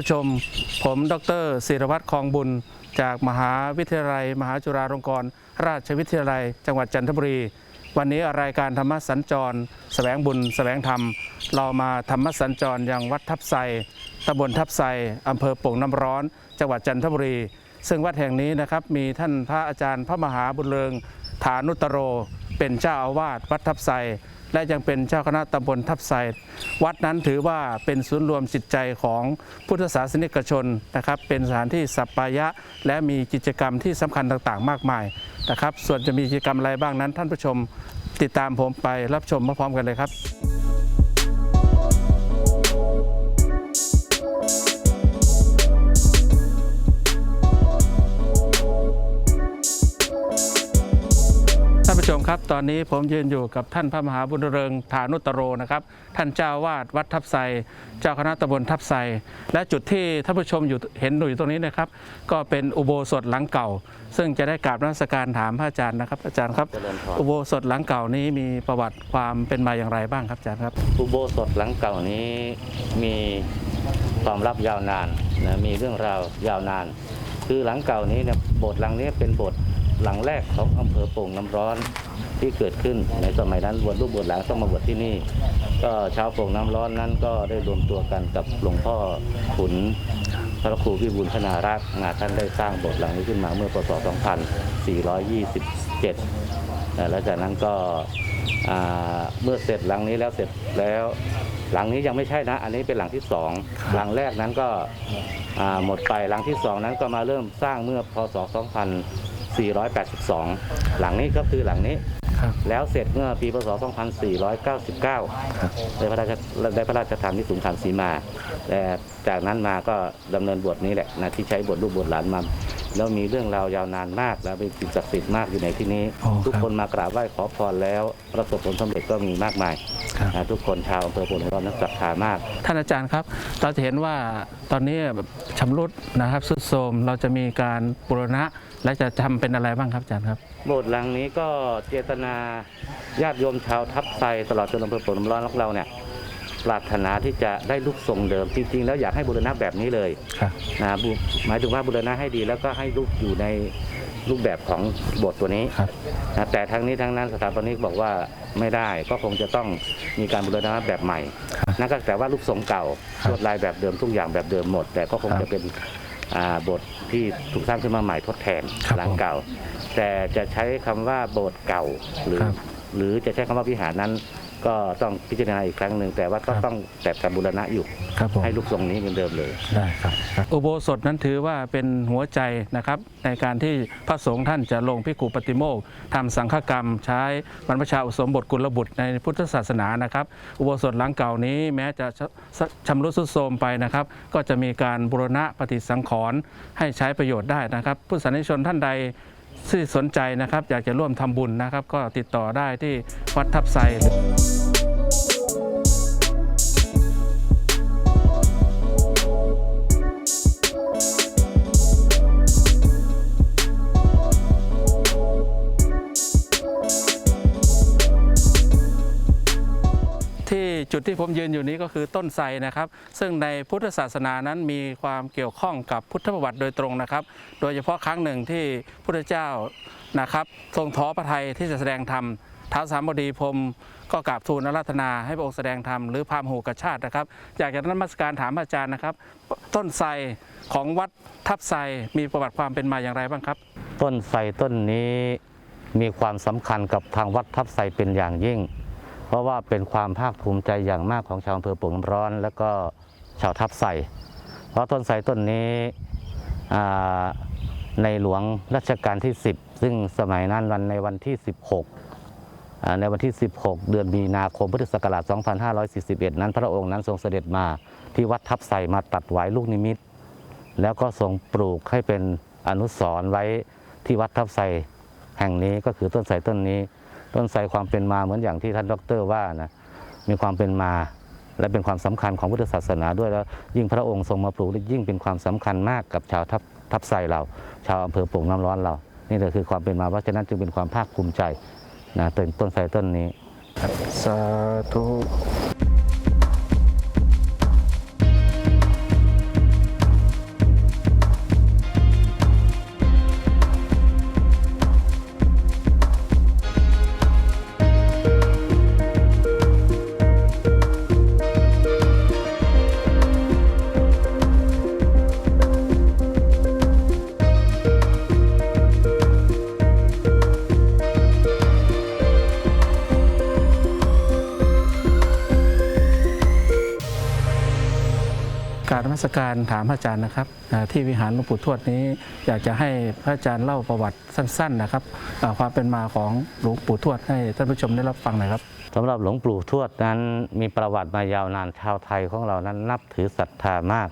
ผู้ชม ผมดรศิรวัตรคลองบุญ จากมหาวิทยาลัย มหาจุฬาลงกรณราชวิทยาลัย จังหวัดจันทบุรี วันนี้รายการธรรมสัญจรแสวงบุญแสวงธรรม เรามาธรรมสัญจรยังวัดทับไซตำบลทับไซอำเภอโป่งน้ำร้อน จังหวัดจันทบุรี ซึ่งวัดแห่งนี้นะครับมีท่านพระอาจารย์พระมหาบุญเริงฐานุตโร เป็นเจ้าอาวาสวัดทับไซ และยังเป็นเจ้าคณะตำบลทับไซวัดนั้นถือว่าเป็นศูนย์รวมจิตใจของพุทธศาสนิกชนนะครับ เป็นสถานที่สัปปายะ และมีกิจกรรมที่สำคัญต่างๆ มากมายนะครับ ส่วนจะมีกิจกรรมอะไรบ้างนั้น ท่านผู้ชมติดตามผมไปรับชมพร้อมกันเลยครับ ชมครับ ตอนนี้ผมยืนอยู่กับท่านพระมหาบุญเริงฐานุตโรนะครับ ท่านเจ้าวาดวัดทับไซเจ้าคณะตำบลทับไซและจุดที่ท่านผู้ชมอยู่เห็นอยู่ตรงนี้นะครับ ก็เป็นอุโบสถหลังเก่า ซึ่งจะได้กราบนมัสการถามพระอาจารย์นะครับ อาจารย์ครับ เจริญพร อุโบสถหลังเก่านี้มีประวัติความเป็นมาอย่างไรบ้างครับอาจารย์ครับ อุโบสถหลังเก่านี้มีความลับยาวนานนะมีเรื่องราวยาวนาน คือหลังเก่านี้เนี่ยโบสถ์หลังนี้เป็นโบสถ์ หลังแรกของอำเภอโป่งน้ำร้อนที่เกิดขึ้นในสมัยนั้นบวชรูปบวชหลังต้องมาบวชที่นี่ ก็ชาวโป่งน้ำร้อนนั้นก็ได้รวมตัวกันกับหลวงพ่อขุนพระครูพิบูลพนารักษ์นะท่านได้สร้างโบสถ์หลังนี้ขึ้นมาเมื่อพศ 2427อ่าแล้วจากนั้นก็เมื่อเสร็จหลังนี้แล้วเสร็จแล้วหลังนี้ยังไม่ใช่นะ อันนี้เป็นหลังที่สอง หลังแรกนั้นก็หมดไป หลังที่สองนั้นก็มาเริ่มสร้างเมื่อพศ 2482 หลังนี้ก็คือหลังนี้ ครับ แล้วเสร็จเมื่อปีพศ2499 ได้พระราชได้พระราชทานที่สูงฐานสีมาแต่จากนั้นมาก็ดำเนินบทนี้แหละนะที่ใช้บทลูกบทหลานมา แล้วมีเรื่องราวยาวนานมาก แล้วเป็นสิ่งศักดิ์สิทธิ์มากอยู่ในที่นี้ อ๋อครับ ทุกคนมากราบไหว้ขอพรแล้วประสบผลสำเร็จก็มีมากมายครับนะทุกคนชาวอำเภอโพธิ์ร้อนนักศรัทธามาก ท่านอาจารย์ครับ เราจะเห็นว่าตอนนี้แบบชำรุดนะครับสุดโทรมเราจะมีการบูรณะ และจะทำเป็นอะไรบ้างครับอาจารย์ครับโบสถ์หลังนี้ก็เจตนาญาติโยมชาวทับไซตลอดจนอำเภอโพธิ์ร้อนของเราเนี่ยปรารถนาที่จะได้ลูกทรงเดิมจริงๆ แล้วอยากให้บูรณะแบบนี้เลยครับนะบุหมายถึงว่าบูรณะให้ดีแล้วก็ให้ลูกอยู่ในรูปแบบของโบสถ์ตัวนี้ครับนะแต่ทั้งนี้ทั้งนั้นสถาปนิกบอกว่าไม่ได้ก็คงจะต้องมีการบูรณะแบบใหม่ครับนั่นก็แต่ว่ารูปทรงเก่าครับลวดลายแบบเดิมทุกอย่างแบบเดิมหมด แต่ก็คงครับจะเป็นอ่าโบสถ์ที่ถูกสร้างขึ้นมาใหม่ทดแทนครับหลังเก่า แต่จะใช้คำว่าโบสถ์เก่าหรือ ครับ หรือจะใช้คำว่าวิหารนั้น ก็ต้องพิจารณาอีกครั้งหนึ่งแต่ว่าก็ครับต้องแต่การบูรณะอยู่ ครับผมให้รูปทรงนี้เหมือนเดิมเลย ได้ครับ อุโบสถนั้นถือว่าเป็นหัวใจนะครับ ในการที่พระสงฆ์ท่านจะลงพิกุปฏิโมกข์ทำสังฆกรรม ใช้บรรพชาอุปสมบทกุลบุตรในพุทธศาสนานะครับ อุโบสถหลังเก่านี้แม้จะชชชำรุดทรุดโทรมไปนะครับ ก็จะมีการบูรณะปฏิสังขรณ์ให้ใช้ประโยชน์ได้นะครับ ผู้สาธารนิกชนท่านใด ที่สนใจนะครับ อยากจะร่วมทำบุญนะครับ ก็ติดต่อได้ที่วัดทับไซ จุดที่ผมยืนอยู่นี้ก็คือต้นไทรนะครับ ซึ่งในพุทธศาสนานั้นมีความเกี่ยวข้องกับพุทธประวัติโดยตรงนะครับ โดยเฉพาะครั้งหนึ่งที่พุทธเจ้านะครับ ทรงท้อพระทัยที่จะแสดงธรรมท้าวสามบดีพรมก็กราบทูลอาราธนาให้พระองค์แสดงธรรมหรือพราหมหูกชาตินะครับ อยากจะนมัสการถามอาจารย์นะครับ ต้นไทรของวัดทับไทรมีประวัติความเป็นมาอย่างไรบ้างครับ ต้นไทรต้นนี้มีความสำคัญกับทางวัดทับไทรเป็นอย่างยิ่ง เพราะว่าเป็นความภาคภูมิใจอย่างมากของชาวอำเภอโป่งร้อน และก็ชาวทับไทรเพราะต้นไทรต้นนี้ในหลวงรัชกาลที่ 10 ซึ่งสมัยนั้นวันในวันที่ 16 ในวันที่ 16 เดือนมีนาคมพุทธศักราช 2541 นั้นพระองค์นั้นทรงเสด็จมาที่วัดทับไทรมาตัดไว้ลูกนิมิต แล้วก็ทรงปลูกให้เป็นอนุสรณ์ไว้ที่วัดทับไทรแห่งนี้ก็คือต้นไทรต้นนี้ ต้นไทรความเป็นมาเหมือนอย่างที่ท่านดรว่านะมีความเป็นมาและเป็นความสำคัญของพุทธศาสนาด้วยแล้วยิ่งพระองค์ทรงมาปลูกยิ่งเป็นความสำคัญมากกับชาวทับทับไทรเรา ชาวอำเภอโป่งน้ำร้อนเรา นี่แหละคือความเป็นมาเพราะฉะนั้นจึงเป็นความภาคภูมิใจนะต้นต้นไทรต้นนี้สาธุ มัสการถามพระอาจารย์นะครับที่วิหารหลวงปู่ทวดนี้ อยากจะให้พระอาจารย์เล่าประวัติสั้น ๆ นะครับความเป็นมาของหลวงปู่ทวดให้ท่านผู้ชมได้รับฟังหน่อยครับสำหรับหลวงปู่ทวดนั้นมีประวัติมายาวนานชาวไทยของเรานั้นนับถือศรัทธามาก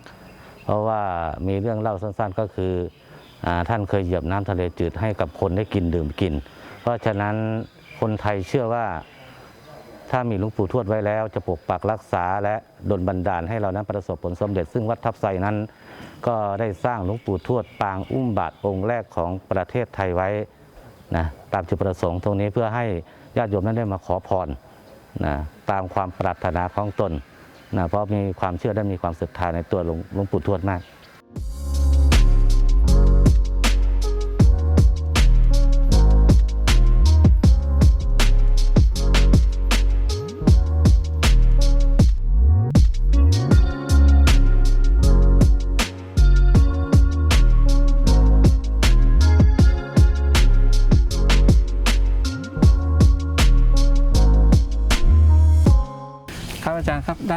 เพราะว่ามีเรื่องเล่าสั้นๆก็คืออท่านเคยเหยียบน้ำทะเลจืดให้กับคนได้กินดื่มกิน เพราะฉะนั้นคนไทยเชื่อว่า ถ้ามีหลวงปู่ทวดไว้แล้ว จะปกปักรักษาและดลบันดาลให้เรานั้นประสบผลสำเร็จ ซึ่งวัดทับไซนั้น ก็ได้สร้างหลวงปู่ทวดปางอุ้มบาทองค์แรกของประเทศไทยไว้นะตามจุดประสงค์ตรงนี้เพื่อให้ญาติโยมนั้นได้มาขอพรนะตามความปรารถนาของตนนะเพราะมีความเชื่อและมีความศรัทธาในตัวหลวงหลวงปู่ทวดมาก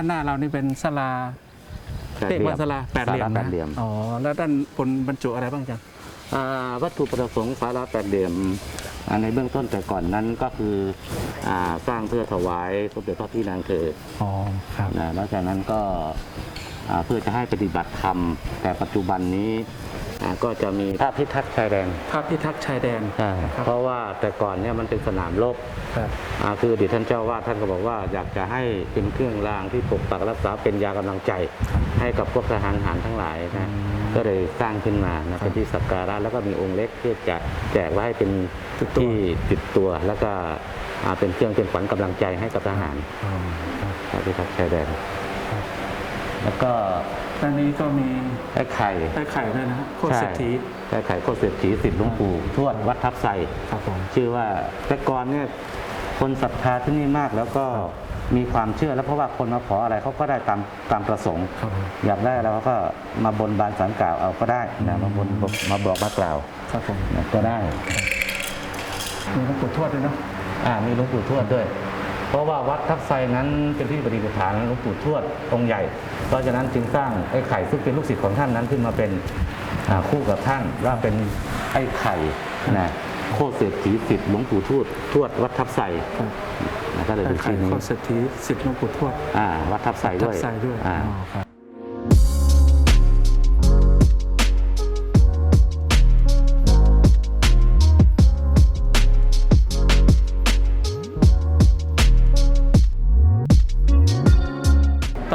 าจารย์ครับด้านหน้าเรานี่เป็นศาลาแปดเหลี่ยมเรียกว่าศาลาแปดเหลี่ยมศาลาแปนะดเหลี่ยมอ๋อแล้วด้านบนบรรจุอะไรบ้างอาจารย์อ่าวัตถุประสงค์ศาลาแปดเหลี่ยมอ่าในเบื้องต้นแต่ก่อนนั้นก็คืออาสร้างเพื่อถวายสมเด็จพระพี่นางเธออ๋อครับนะแล้วจากนั้นก็อ่าเพื่อจะให้ปฏิบัติธรรมแต่ปัจจุบันนี้ อ่าก็จะมีพระพิทักษ์ชายแดนภาพพิทักษ์ชายแดน ใช่ครับ เพราะว่าแต่ก่อนเนี่ยมันเป็นสนามรบครับ อ่าคืออดีตท่านเจ้าวาดท่านก็บอกว่าอยากจะให้เป็นเครื่องรางที่ปกปักรักษาเป็นยากำลังใจ ให้กับพวกทหารหารทั้งหลายนะก็เลยสร้างขึ้นมานะเป็นที่สักการะแล้วก็มีองค์เล็กที่จะแจกไว้ให้เป็นที่ติดตัว แล้วก็อ่าเป็นเครื่องเป็นขวัญกำลังใจให้กับทหารอ๋อครับพระพิทักษ์ชายแดน แล้วก็ ด้านนี้ก็มีไอ้ไข่ไอ้ไข่ด้วยนะฮะโคตรเศรษฐีไอ้ไข่โคตรเศรษฐีสิทธิ์หลวงปู่ทวดวัดทับไซครับผมชื่อว่าแต่ก่อนเนี่ยคนศรัทธาที่นี่มากแล้วก็มีความเชื่อแล้วเพราะว่าคนมาขออะไรเขาก็ได้ตามตามประสงค์ครับผมอยากได้แล้วเขาก็มาบนบานสารกล่าวเอาก็ได้นะมาบนมาบอกมากล่าวครับผมนะก็ได้มีหลวงปู่ทวดด้วยเนาะอ่ามีหลวงปู่ทวดด้วย เพราะว่าวัดทับไซนั้นเป็นที่ปฏิปฐานหลวงปู่ทวดองค์ใหญ่ เพราะฉะนั้นจึงสร้างไอ้ไข่ซึ่งเป็นลูกศิษย์ของท่านนั้นขึ้นมาเป็นอ่าคู่กับท่านว่าเป็นไอ้ไข่นะโคตรเศรษฐีสิทธิ์หลวงปู่ทวดทวดวัดทับไซครับนะก็เลยไอ้เป็นไข่ชื่อนี้โคตรเศรษฐีสิทธิ์หลวงปู่ทวดอ่าวัดทับไซทัด้วยบไซด้วยอ่า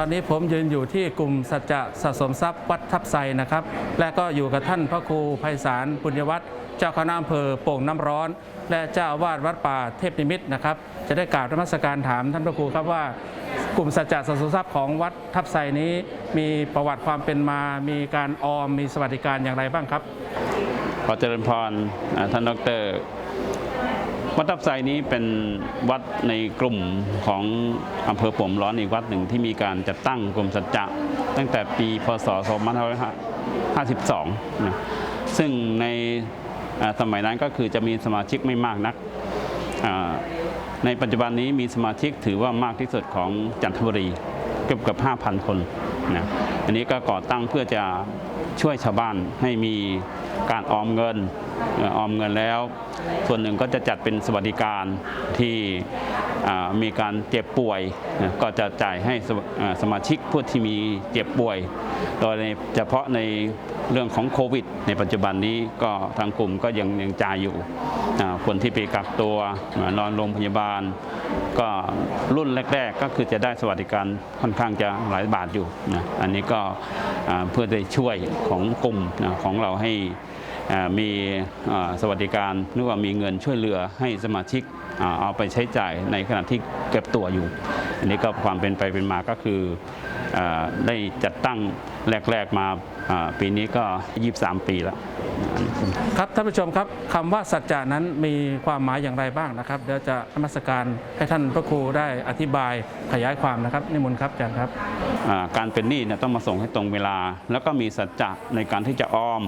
อนนี้ผมยืนอยู่ที่กลุ่มสัจจะสะสมทรัพย์วัดทับไซนะครับ และก็อยู่กับท่านพระครูไพศาลปุญญวัฒน์เจ้าคณะอำเภอโป่งน้ำร้อน และเจ้าอาวาสวัดป่าเทพนิมิตนะครับ จะได้กราบนมัสการถามท่านพระครูครับว่ากลุ่มสัจจะสะสมทรัพย์ของวัดทับไซนี้ มีประวัติความเป็นมา มีการออมมีสวัสดิการอย่างไรบ้างครับขอเจริญพรท่านดร วัดทับไซนี้เป็นวัดในกลุ่มของอำเภอผมร้อนอีกวัดหนึ่งที่มีการจัดตั้งกลุ่มสัจจะตั้งแต่ปีพศ 2552นะซึ่งในสมัยนั้นก็คือจะมีสมาชิกไม่มากนัก ในปัจจุบันนี้มีสมาชิกถือว่ามากที่สุดของจันทบุรีเกือบกือบ5,000 คนนะอันนี้ก็ก่อตั้งเพื่อจะ ช่วยชาวบ้านให้มีการออมเงินออมเงินแล้ว ส่วนหนึ่งก็จะจัดเป็นสวัสดิการที่มีการเจ็บป่วยก็จะจ่ายให้สสมาชิกผู้ที่มีเจ็บป่วย โดยเฉพาะในเรื่องของโควิด ในปัจจุบันนี้ก็ทางกลุ่มก็ยังยังจ่ายอยู่คนที่ไปกักตัวนอนโรงพยาบาล ก็รุ่นแรก ๆ ก็คือจะได้สวัสดิการค่อนข้างจะหลายบาทอยู่นะอันนี้ก็เพื่อจะช่วยของกลุ่มนะของเราให้มีสวัสดิการหรือว่ามีเงินช่วยเหลือให้สมาชิก เอาไปใช้จ่ายในขณะที่เก็บตัวอยู่ อันนี้ก็ความเป็นไปเป็นมาก็คืออาได้จัดตั้งแรก ๆมาอ่าปีนี้ก็ 23 ปีแล้วครับท่านผู้ชมครับคำว่าสัจจะนั้นมีความหมายอย่างไรบ้างนะครับเดี๋ยวจะนมัสการให้ท่านพระครูได้อธิบายขยายความนะครับนิมนต์ครับอาจารย์ครับอ่าการเป็นหนี้เนี่ยต้องมาส่งให้ตรงเวลา แล้วก็มีสัจจะในการที่จะออม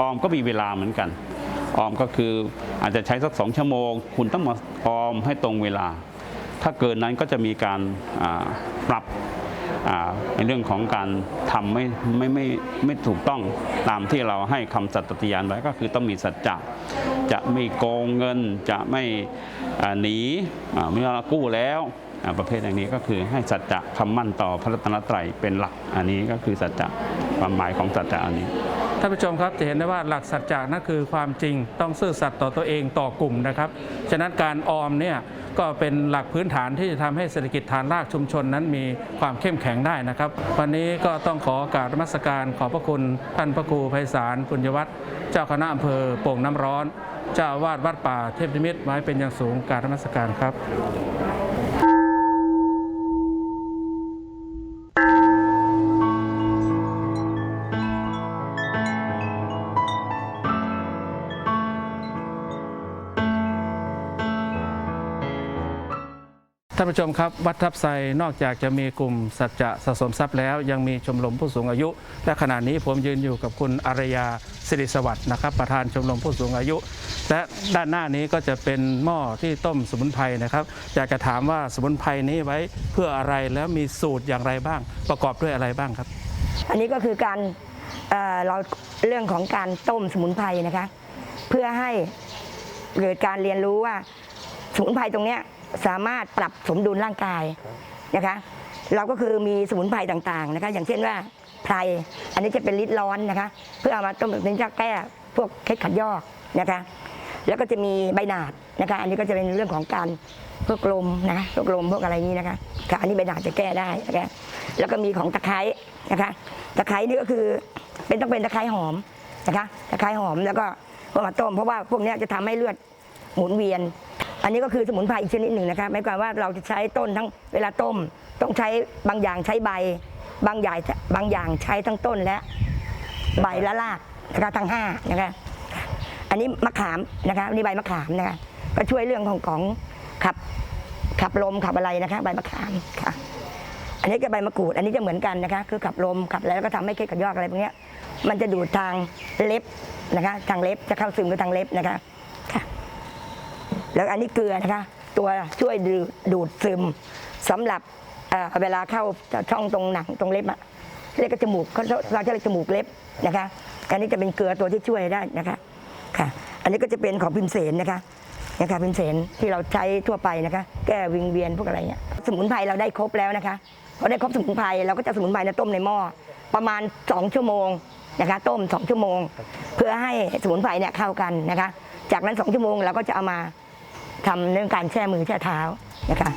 ออมก็มีเวลาเหมือนกัน ออมก็คืออาจจะใช้สักสองชั่วโมง คุณต้องมา ออมให้ตรงเวลา ถ้าเกินนั้นก็จะมีการปรับในเรื่องของการทำไม่ไม่ไม่ไม่ถูกต้องตามที่เราให้คำสัตย์ปฏิญาณไว้ก็คือต้องมีสัจจะจะไม่โกงเงินจะไม่หนีเมื่อกู้แล้วประเภทอย่างนี้ก็คือให้สัจจะคำมั่นต่อพระรัตนตรัยเป็นหลัก อันนี้ก็คือสัจจะความหมายของสัจจะอันนี้านผู้ชมครับจะเห็นได้ว่าหลักสัจจะนั่นคือความจริงต้องซื่อสัตย์ต่อตัวเองต่อกลุ่มนะครับ ฉะนั้นการออมเนี่ยก็เป็นหลักพื้นฐานที่จะทำให้เศรษฐกิจฐานรากชุมชนนั้นมีความเข้มแข็งได้นะครับ วันนี้ก็ต้องขอกราบนมัสการขอบพระคุณท่านพระครูไพศาลปุญญวัฒน์เจ้าคณะอำเภอโป่งน้ำร้อน เจ้าวาสวัดป่าเทพนิมิตรไว้เป็นอย่างสูงการมัสการครับ ท่านผู้ชมครับ วัดทับไซนอกจากจะมีกลุ่มสัจจะสะสมทรัพย์แล้ว ยังมีชมรมผู้สูงอายุ และขณะนี้ผมยืนอยู่กับคุณอารยาสิริสวัสดิ์นะครับ ประธานชมรมผู้สูงอายุ และด้านหน้านี้ก็จะเป็นหม้อที่ต้มสมุนไพรนะครับอยากจะถามว่าสมุนไพรนี้ไว้เพื่ออะไรแล้วมีสูตรอย่างไรบ้าง ประกอบด้วยอะไรบ้างครับ อันนี้ก็คือการเอ่อเราเรื่องของการต้มสมุนไพรนะคะ เพื่อให้เกิดการเรียนรู้ว่าสมุนไพรตรงเนี้ย สามารถปรับสมดุลร่างกายนะคะ เราก็คือมีสมุนไพรต่างๆนะคะ อย่างเช่นว่าไพรอันนี้จะเป็นฤทธิ์ร้อนนะคะ เพื่อเอามาต้มเป็นจะแก้พวกเคล็ดขัดยอกนะคะ แล้วก็จะมีใบหนาดนะคะ อันนี้ก็จะเป็นเรื่องของการพวกลมนะคะพวกลมพวกอะไรนี้นะคะค่ะอันนี้ใบหนาดจะแก้ได้นะคะแล้วก็มีของตะไคร้นะคะตะไคร้นี่ก็คือเป็นต้องเป็นตะไคร้หอมนะคะตะไคร้หอมแล้วก็เอามาต้มเพราะว่าพวกนี้จะทำให้เลือดหมุนเวียน อันนี้ก็คือสมุนไพรอีกชนิดหนึ่งนะคะหมายความว่าเราจะใช้ต้นทั้งเวลาต้ม ต้องใช้บางอย่างใช้ใบ บางอย่างบางอย่างใช้ทั้งต้นและใบและรากนะคะทั้งห้านะคะอันนี้มะขามนะคะอันนี้ใบมะขามนะคะก็ช่วยเรื่องของของขับขับลมขับอะไรนะคะใบมะขามค่ะ อันนี้ก็ใบมะกรูด อันนี้จะเหมือนกันนะคะ คือขับลมขับอะไรแล้วก็ทำให้เคล็ดขัดยอกอะไรพวกนี้มันจะดูดทางเล็บนะคะ ทางเล็บจะเข้าซึมกับทางเล็บนะคะค่ะ แล้วอันนี้เกลือนะคะ ตัวช่วยดูดซึมสำหรับเวลาเข้าช่องตรงหนังตรงเล็บอะเรียกจมูกเขาเราจะเรียกจมูกเล็บนะคะ อันนี้จะเป็นเกลือตัวที่ช่วยได้นะคะค่ะ อันนี้ก็จะเป็นของพิมเสนนะคะนะคะพิมเสนที่เราใช้ทั่วไปนะคะ แก้วิงเวียนพวกอะไรเงี้ยสมุนไพรเราได้ครบแล้วนะคะพอได้ครบสมุนไพรเราก็จะสมุนไพรเนยต้มในหม้อประมาณ 2 ชั่วโมงนะคะต้ม 2 ชั่วโมง เพื่อให้สมุนไพรเนี่ยเข้ากันนะคะ จากนั้น 2 ชั่วโมงเราก็จะเอามา ทำเรื่องการแช่มือแช่เท้านะคะ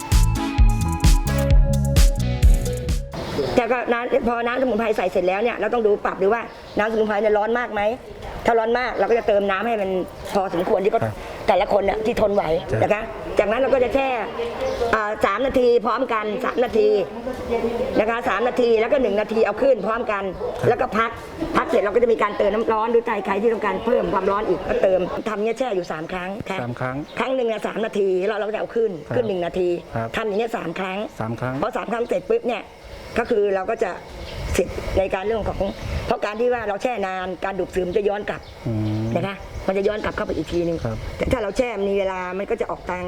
แต่ก็น้ำพอน้ำสมุนไพรใส่เสร็จแล้วเนี่ยเราต้องดูปรับดูว่าน้ำสมุนไพรเนี่ยร้อนมากไหมถ้าร้อนมากเราก็จะเติมน้ำให้มันพอสมควรที่ก็ แต่ละคนเนี่ยที่ทนไหวครับนะคะ จากนั้นเราก็จะแช่อ่าสามนาทีพร้อมกันสามนาทีนะคะสามนาทีแล้วก็หนึ่งนาทีเอาขึ้นพร้อมกัน แล้วก็พักพักเสร็จเราก็จะมีการเติมน้ำร้อนหรือใจใครที่ต้องการเพิ่มความร้อนอีกก็เติมทำเนี่ยแช่อยู่สามครั้งค่ะสามครั้งครั้งหนึ่งเนี่ยสามนาทีแล้วเราก็จะเอาขึ้นครับขึ้นหนึ่งนาทีครับ ทำอย่างเนี้ยสามครั้ง สามครั้ง พอสามครั้งเสร็จปุ๊บเนี่ยก็คือเราก็จะเสร็จในการเรื่องของ เพราะการที่ว่าเราแช่นานการดูดซึมจะย้อนกลับ อืม นะคะมันจะย้อนกลับเข้าไปอีกทีหนึงครับ แต่ถ้าเราแช่มีเวลามันก็จะออกทาง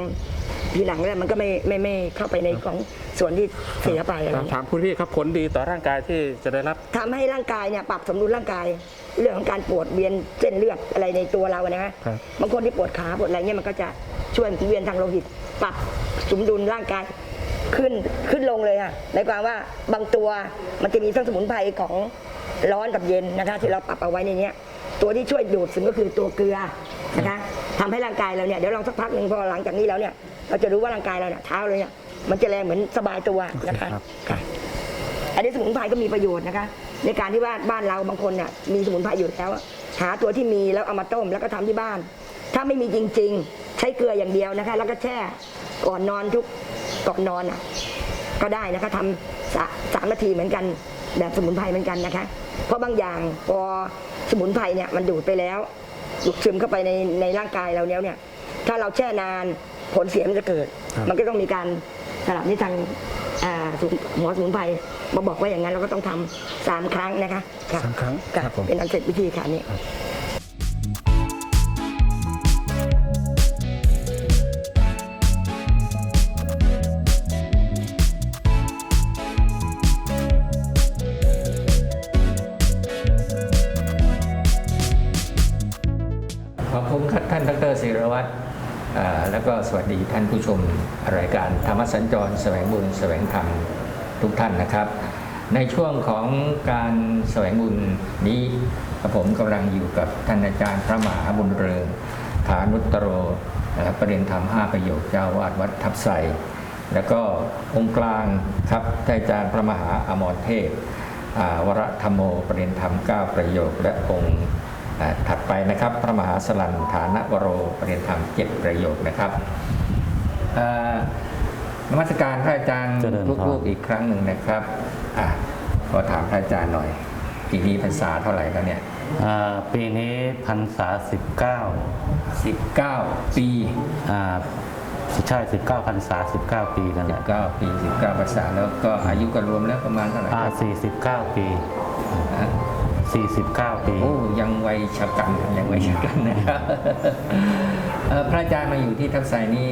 ทีหลังแล้วมันก็ไม่ไม่ไม่เข้าไปในของส่วนที่เสียไปอะไรอย่างเงี้ย ถามคุณพี่ครับผลดีต่อร่างกายที่จะได้รับ ทำให้ร่างกายเนี่ยปรับสมดุลร่างกาย เรื่องของการปวดเวียนเส้นเลือดอะไรในตัวเราอะนะฮะครับบางคนที่ปวดขาปวดอะไรเงี้ยมันก็จะช่วยหมุนเวียนทางโลหิต ปรับสมดุลร่างกายขึ้นขึ้นลงเลยค่ะหมายความว่าบางตัวมันจะมีทั้งสมุนไพรของ ร้อนกับเย็นนะคะที่เราปรับเอาไว้ในเนี้ยตัวที่ช่วยดูดซึมก็คือตัวเกลือนะคะทำให้ร่างกายเราเนี่ยเดี๋ยวลองสักพักหนึ่งพอหลังจากนี้แล้วเนี่ยเราจะรู้ว่าร่างกายเราเนี่ยเท้าเราเนี่ยมันจะแรงเหมือนสบายตัวนะคะครับค่ะอันนี้สมุนไพรก็มีประโยชน์นะคะ ในการที่ว่าบ้านเราบางคนเนี่ยมีสมุนไพรอยู่แล้ว หาตัวที่มีแล้วเอามาต้มแล้วก็ทำที่บ้าน ถ้าไม่มีจริง ๆ ใช้เกลืออย่างเดียวนะคะ แล้วก็แช่ก่อนนอนทุกก่อนนอนอะก็ได้นะคะทำสาสามนาทีเหมือนกันแบบสมุนไพรเหมือนกันนะคะ เพราะบางอย่างพอสมุนไพรเนี่ยมันดูดไปแล้วดูดซึมเข้าไปในในร่างกายเราแล้วเนี่ย ถ้าเราแช่นานผลเสียมันจะเกิด ครับมันก็ต้องมีการสลับนี่ทางอ่าศูนย์หมอสมุนไพรมาบอกว่าอย่างนั้นเราก็ต้องทำสามครั้งนะคะะสามครั้งค่ะครับผม เป็นอันเสร็จวิธีค่ะนี่ค แล้วก็สวัสดีท่านผู้ชมรายการธรรมสัญจรแสวงบุญแสวงธรรมทุกท่านนะครับ ในช่วงของการแสวงบุญนี้ผมกำลังอยู่กับท่านอาจารย์พระมหาบุญเรืองฐานุตตโรประเด็นธรรม5ประโยคเจ้าวาดวัดทับไซแล้วก็องค์กลางครับท่านอาจารย์พระมหาอมรเทพวรธรรมโมประเด็นธรรม 9 ประโยคและองค์ ถัดไปนะครับพระมหาสลันฐานวโรประเรียนธรรมเจ็ดประโยคนะครับอ่านมัสการพระอาจารย์เจริญพรทุกรูปอีกครั้งหนึ่งนะครับอะขอถามพระอาจารย์หน่อยปีนี้พรรษาเท่าไหร่แล้วเนี่ยอ่าปีนี้พรรษา19ปี19อ่าใช่19พรรษา19ปีนั่นแหละ19ปี19พรรษาแล้วก็อายุก็รวมแล้วประมาณเท่าไหร่อ่าครับ49ปีฮะ 49 ปี โอ้ยังวัยชะกันยังวัยชะกันนะครับเอ่อพระอาจารย์มาอยู่ที่ทับไซนี้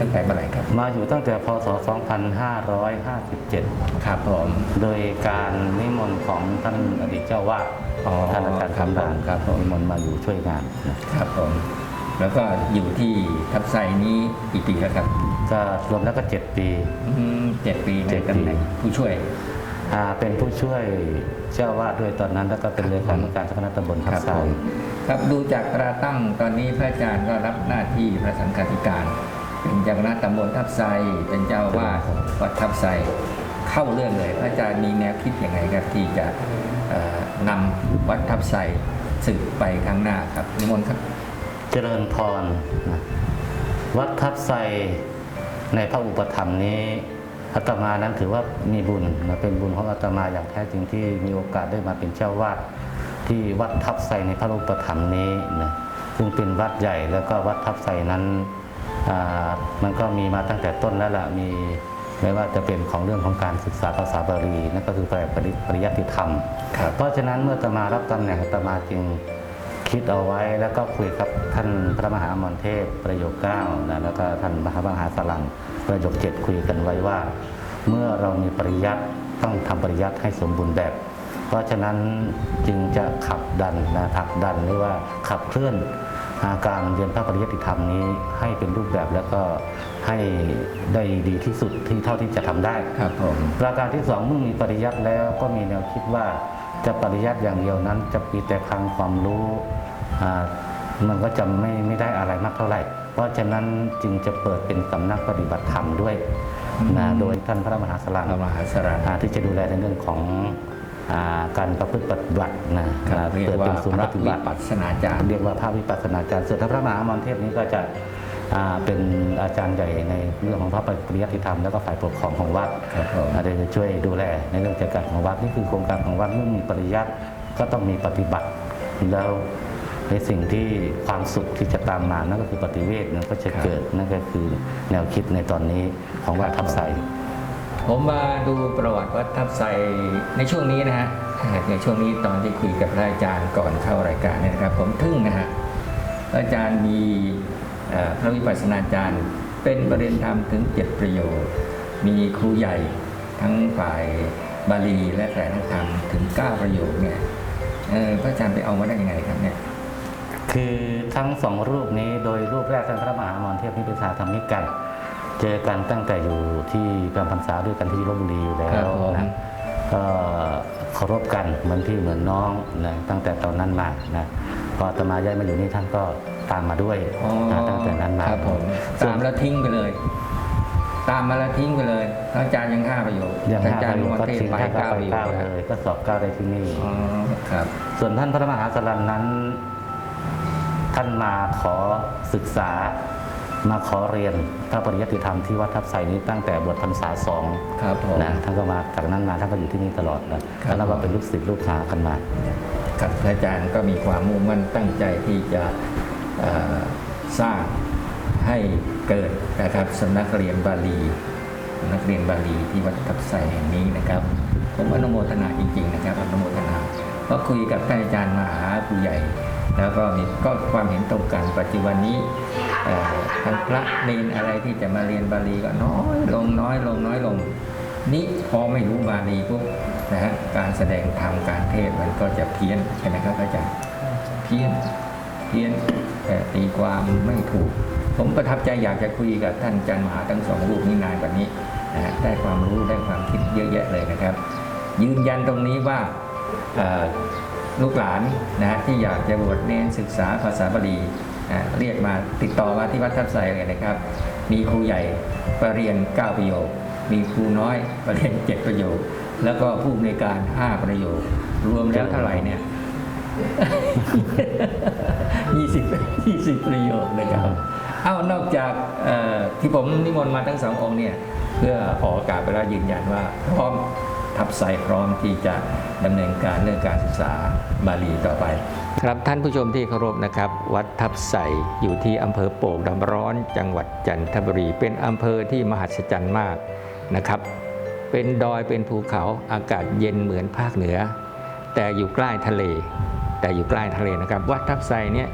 ตั้งแต่เมื่อไหร่ครับ มาอยู่ตั้งแต่พศ 2557 ครับผม โดยการนิมนต์ของท่านอดีตเจ้าวาดอ๋อท่านอาจารย์ครับคำดานครับผม นิมนต์มาอยู่ช่วยงานนะ ครับผม แล้วก็อยู่ที่ทับไซนี้กี่ปีแล้วครับก็รวมแล้วก็ 7 ปี อืมเจ็ดปีในเจ็ดปีตำแหน่งผู้ช่วย อ่าเป็นผู้ช่วยเจ้าวาดด้วยตอนนั้น แล้วก็เป็นเลขานุการเจ้าคณะตำบลทับไซผมครับดูจากตราตั้งตอนนี้พระอาจารย์ก็รับหน้าที่พระสังฆาธิการ เป็นเจ้าคณะตำบลทับไซเป็นเจ้าวาดวัดทับไซเข้าเรื่องเลยพระอาจารย์มีแนวคิดยังไงครับที่จะเอ่อนำวัดทับไซสืบไปข้างหน้าครับนิมนต์ครับ เจริญพรนะวัดทับไซในพระอุปถัมภ์นี้ อาตมานั้นถือว่ามีบุญนะเป็นบุญของอาตมาอย่างแท้จริงที่มีโอกาสได้มาเป็นเจ้าวาดที่วัดทับไซในพระอุปถัมภ์นี้นะซึ่งเป็นวัดใหญ่แล้วก็วัดทับไซนั้นอ่ามันก็มีมาตั้งแต่ต้นแล้วล่ะมีไม่ว่าจะเป็นของเรื่องของการศึกษาภาษาบาลีนั่นก็คือแปลปริปริยัติธรรมครับเพราะฉะนั้นเมื่ออาตมารับตำแหน่งอาตมาจึง คิดเอาไว้แล้วก็คุยกับท่านพระมหามรเทพประโยคเก้านะแล้วก็ท่านมหามหาสลังประโยคเจ็ดคุยกันไว้ว่า เมื่อเรามีปริยัติต้องทำปริยัติให้สมบูรณ์แบบ เพราะฉะนั้นจึงจะขับดันนะผลักดันหรือว่าขับเคลื่อนอาการเรียนพระปริยัติธรรมนี้ให้เป็นรูปแบบแล้วก็ให้ได้ดีที่สุดที่เท่าที่จะทำได้ครับผมประการที่สองเมื่อมีปริยัติแล้วก็มีแนวคิดว่าจะปริยัติอย่างเดียวนั้นจะมีแต่คลังความรู้อ่า มันก็จะไม่ไม่ได้อะไรมากเท่าไหร่ เพราะฉะนั้นจึงจะเปิดเป็นสำนักปฏิบัติธรรมด้วยนะโดยท่านพระมหาสลังพระมหาสราญอ่าที่จะดูแลในเรื่องของอาการประพฤติปฏิบัตินะครับอ่าเรียกเปิดว่าเป็นศูนย์พประฏิวิบัติปัสสนาจารย์เรียกว่าพระวิปัสสนาจารย์ส่วนท่านพระมหามรเทพนี้ก็จะอ่าเป็นอาจารย์ใหญ่ในเรื่องของพระปริยัติธรรมแล้วก็ฝ่ายปกครองของวัดครับผมอาจจะช่วยดูแลในเรื่องกิจการของวัดนี่คือโครงการของวัดเมื่อมีปริยัติก็ต้องมีปฏิบัติ แล้ว ในสิ่งที่ความสุขที่จะตามมานั่นก็คือปฏิเวทนั้นก็จะเกิดนั่นก็คือแนวคิดในตอนนี้ของวัดทับไซผมมาดูประวัติวัดทับไซในช่วงนี้นะฮะในช่วงนี้ตอนที่คุยกับพระอาจารย์ก่อนเข้ารายการเนี่ยนะครับ ผมทึ่งนะฮะพระอาจารย์มีเอ่อพระวิปัสสนาจารย์ เป็นประเด็นธรรมถึงเจ็ดประโยชน์ มีครูใหญ่ทั้งฝ่ายบาลีและฝ่ายนักธรรมถึง 9 ประโยคเนี่ยเอ่อพระอาจารย์ไปเอามาได้ยังไงครับเนี่ย คือทั้งสองรูปนี้โดยรูปแรกท่านพระมหามรเทพนิพิทาธรรมิกกัน เจอกันตั้งแต่อยู่ที่กำพรรษาด้วยกันที่ลบบุรีอยู่แล้ครัวบผมนะก็เคารพกันเหมือนพี่เหมือนน้องนะตั้งแต่ตอนนั้นมานะพออาตมาย้ายมาอยู่นี่ท่านก็ตามมาด้วยอ๋อนะตั้งแต่นั้นมาครับผมส่วตานมแล้วทิ้งไปเลย ตามมาแล้วทิ้งไปเลยพระอาจารย์ยังห้าประโยคยังพระห้าอาจารย์ประโยคมก็เทศทิ้งไปท่านก็เก้าไปประโยคเก้าแล้วเลยก็สอบเก้าได้ที่นี่อ๋อครับ ส่วนท่านพระมหาสลันนั้น ท่านมาขอศึกษามาขอเรียนพระปริยัติธรรมที่วัดทับไซนี้ตั้งแต่บวชพรรษาสองครับผม นะท่านก็มาจากนั้นมาท่านก็อยู่ที่นี่ตลอดนะครับแล้วก็เป็นลูกศิษย์ลูกหากันมา ครับพระอาจารย์ก็มีความมุ่งมั่นตั้งใจที่จะเอ่อสร้างให้เกิดนะครับสำนักเรียนบาลีสำนักเรียนบาลีที่วัดทับไซแห่งนี้นะครับผมอนุโมทนาจริงๆนะครับอนุโมทนาก็คุยกับท่านอาจารย์มหาผู้ใหญ่ แล้วก็มีก็ความเห็นตรงกันปัจจุบันนี้เอ่างพระเนนอะไรที่จะมาเรียนบาลีก็น้อยลงน้อยลงน้อยลง นี่พอไม่รู้บาลีปุ๊บนะฮะการแสดงธรรมการเทศน์มันก็จะเพี้ยนใช่ไหมครับอาจารย์เพี้ยนเพี้ยนแต่ตีความไม่ถูก ผมประทับใจอยากจะคุยกับท่านอาจารย์มหาทั้งสองรูปนี้นานกว่านี้นะฮะได้ความรู้ได้ความคิดเยอะแยะเลยนะครับ ยืนยันตรงนี้ว่าอ่อ ลูกหลานนะฮะที่อยากจะบวชเน้นศึกษาภาษาบาลีนะเรียกมาติดต่อมาที่วัดทับไซเลยนะครับ มีครูใหญ่ประเรียน 9 ประโยค มีครูน้อยประเรียน 7 ประโยค แล้วก็ผู้อำนวยการ 5 ประโยค รวมแล้วเท่าไหร่เนี่ย20 20ประโยคนะครับเอ้านอกจากที่ผมนิมนต์มาทั้งสององค์เนี่ย เพื่อออกอกาศไปแล้วยืนยันว่าพร้อม ทับใส่พร้อมที่จะดำเนินการเรื่องการศึกษาบาลีต่อไป ครับท่านผู้ชมที่เคารพนะครับ วัดทับใสอยู่ที่อำเภอโป่งน้ำร้อน จังหวัดจันทบุรี เป็นอำเภอที่มหัศจรรย์มากนะครับ เป็นดอยเป็นภูเขาอากาศเย็นเหมือนภาคเหนือ แต่อยู่ใกล้ทะเล แต่อยู่ใกล้ทะเลนะครับ วัดทับไซเนี่ย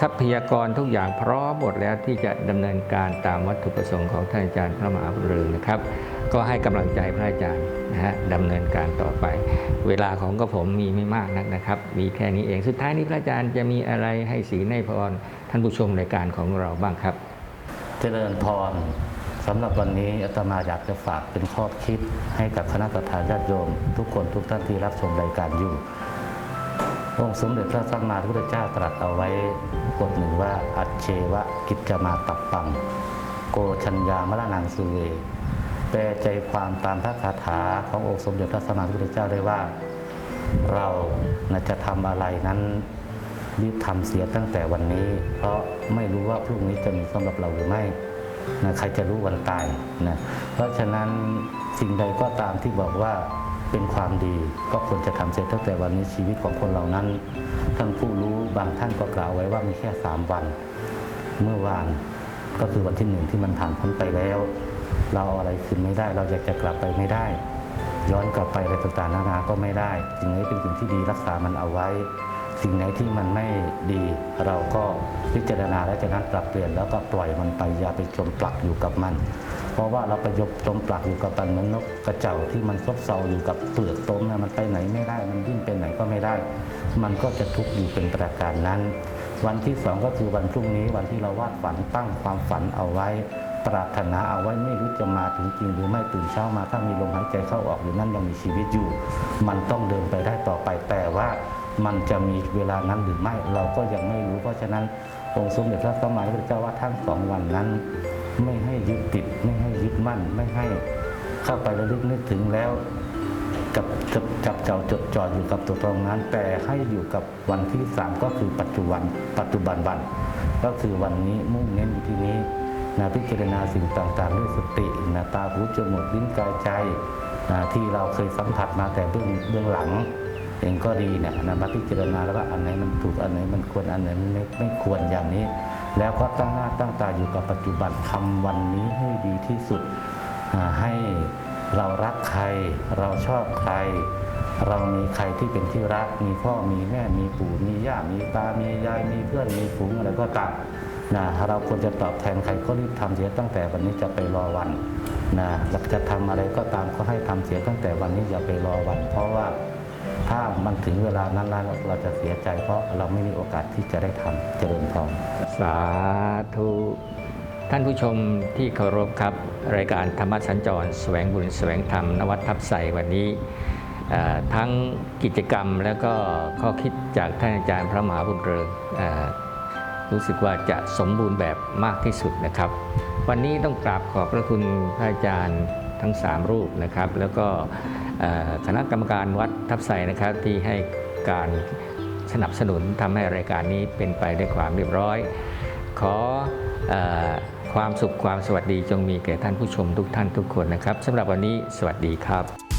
ทรัพยากรทุกอย่างพร้อมหมดแล้วที่จะดำเนินการตามวัตถุประสงค์ของท่านอาจารย์พระมหาบุญเรืองนะครับ ก็ให้กำลังใจพระอาจารย์นะฮะดำเนินการต่อไป เวลาของกระผมมีไม่มากนักนะครับ มีแค่นี้เองสุดท้ายนี้พระอาจารย์จะมีอะไรให้สีในพรท่านผู้ชมรายการของเราบ้างครับ เจริญพรสำหรับวันนี้อาตมาอยากจะฝากเป็นข้อคิดให้กับคณะสัตยาญาติโยม ทุกคนทุกท่านที่รับชมรายการอยู่องค์สมเด็จพระสัมมาสัมพุทธเจ้าตรัสเอาไว้บทหนึ่งว่า อัจเชวะกิจจมาตับปัง โกชัญญามรณังสุเว แปลใจความตามพระคาถาขององค์สมเด็จพระสัมมาสัมพุทธเจ้าได้ว่าเราจะทำอะไรนั้นรีบทำเสียตั้งแต่วันนี้ เพราะไม่รู้ว่าพรุ่งนี้จะมีสำหรับเราหรือไม่นะใครจะรู้วันตายนะเพราะฉะนั้นสิ่งใดก็ตามที่บอกว่าเป็นความดีก็ควรจะทำเสร็จตั้งแต่วันนี้ชีวิตของคนเรานั้น ท่านผู้รู้บางท่านก็กล่าวไว้ว่ามีแค่สามวัน เมื่อวานก็คือวันที่หนึ่งที่มันผ่านพ้นไปแล้ว เราอะไรคืนไม่ได้ เราอยากจะกลับไปไม่ได้ ย้อนกลับไปอะไรต่างๆนานาก็ไม่ได้สิ่งไหนเป็นสิ่งที่ดีรักษามันเอาไว้ สิ่งไหนที่มันไม่ดี เราก็พิจารณาและจากนั้นปรับเปลี่ยนแล้วก็ปล่อยมันไปอย่าไปจมปลักอยู่กับมัน เพราะว่าเราไปยบจมปลักอยู่กับมันเหมือนนกกระเจ้าที่มันซบเซาอยู่กับเปลือกต้มนะมันไปไหนไม่ได้ มันวิ่งไปไหนก็ไม่ได้ มันก็จะทุกข์อยู่เป็นประการนั้นวันที่สองก็คือวันพรุ่งนี้วันที่เราวาดฝันตั้งความฝันเอาไว้ ปรารถนาเอาไว้ไม่รู้จะมาถึงจริง หรือไม่ตื่นเช้ามาถ้ามีลมหายใจเข้าออกอยู่นั่นยังมีชีวิตอยู่ มันต้องเดินไปได้ต่อไปแต่ว่ามันจะมีเวลานั้นหรือไม่เราก็ยังไม่รู้ เพราะฉะนั้นองค์สมเด็จพระสัมมาสัมพุทธเจ้าว่าทั้งสองวันนั้น ไม่ให้ยึดติด ไม่ให้ยึดมั่น ไม่ให้เข้าไประลึกนึกถึงแล้วกับจับจับเจ้าจดจ่ออยู่กับตัวตรงนั้น แต่ให้อยู่กับวันที่สามก็คือปัจจุบันปัจจุบันวัน ก็คือวันนี้มุ่งเน้นที่นี้ นะพิจารณาสิ่งต่างๆ ด้วยสตินะตาหูจมูกลิ้นกายใจนะที่เราเคยสัมผัสมาแต่เบื้องเบื้องหลัง เองก็ดีเนี่ยนะมาพิจารณาแล้วว่าอันไหนมันถูกอันไหนมันควรอันไหนมันไม่ไม่ควรอย่างนี้ แล้วก็ตั้งหน้าตั้งตาอยู่กับปัจจุบันทำวันนี้ให้ดีที่สุดอ่าให้เรารักใคร เราชอบใคร เรามีใครที่เป็นที่รัก มีพ่อมีแม่มีปู่มีย่ามีตามียายมีเพื่อนมีฝูงอะไรก็ตาม นะเราควรจะตอบแทนใครก็รีบทำเสียตั้งแต่วันนี้จะไปรอวันนะหลักจะทำอะไรก็ตามก็ให้ทำเสียตั้งแต่วันนี้อย่าไปรอวัน เพราะว่าถ้ามันถึงเวลานั้นแล้วเราจะเสียใจ เพราะเราไม่มีโอกาสที่จะได้ทำเจริญพรสาธุท่านผู้ชมที่เคารพครับ รายการธรรมสัญจร แสวงบุญแสวงธรรม นวัดทับใสวันนี้ทั้งกิจกรรมแล้วก็ข้อคิดจากท่านอาจารย์พระมหาบุญเริงเอ่อ รู้สึกว่าจะสมบูรณ์แบบมากที่สุดนะครับ วันนี้ต้องกราบขอบพระคุณพระอาจารย์ทั้ง 3 รูปนะครับ แล้วก็คณะกรรมการวัดทับใสนะครับที่ให้การสนับสนุนทำให้รายการนี้เป็นไปด้วยความเรียบร้อยขอออความสุขความสวัสดีจงมีแก่ท่านผู้ชมทุกท่านทุกคนนะครับสำหรับวันนี้สวัสดีครับ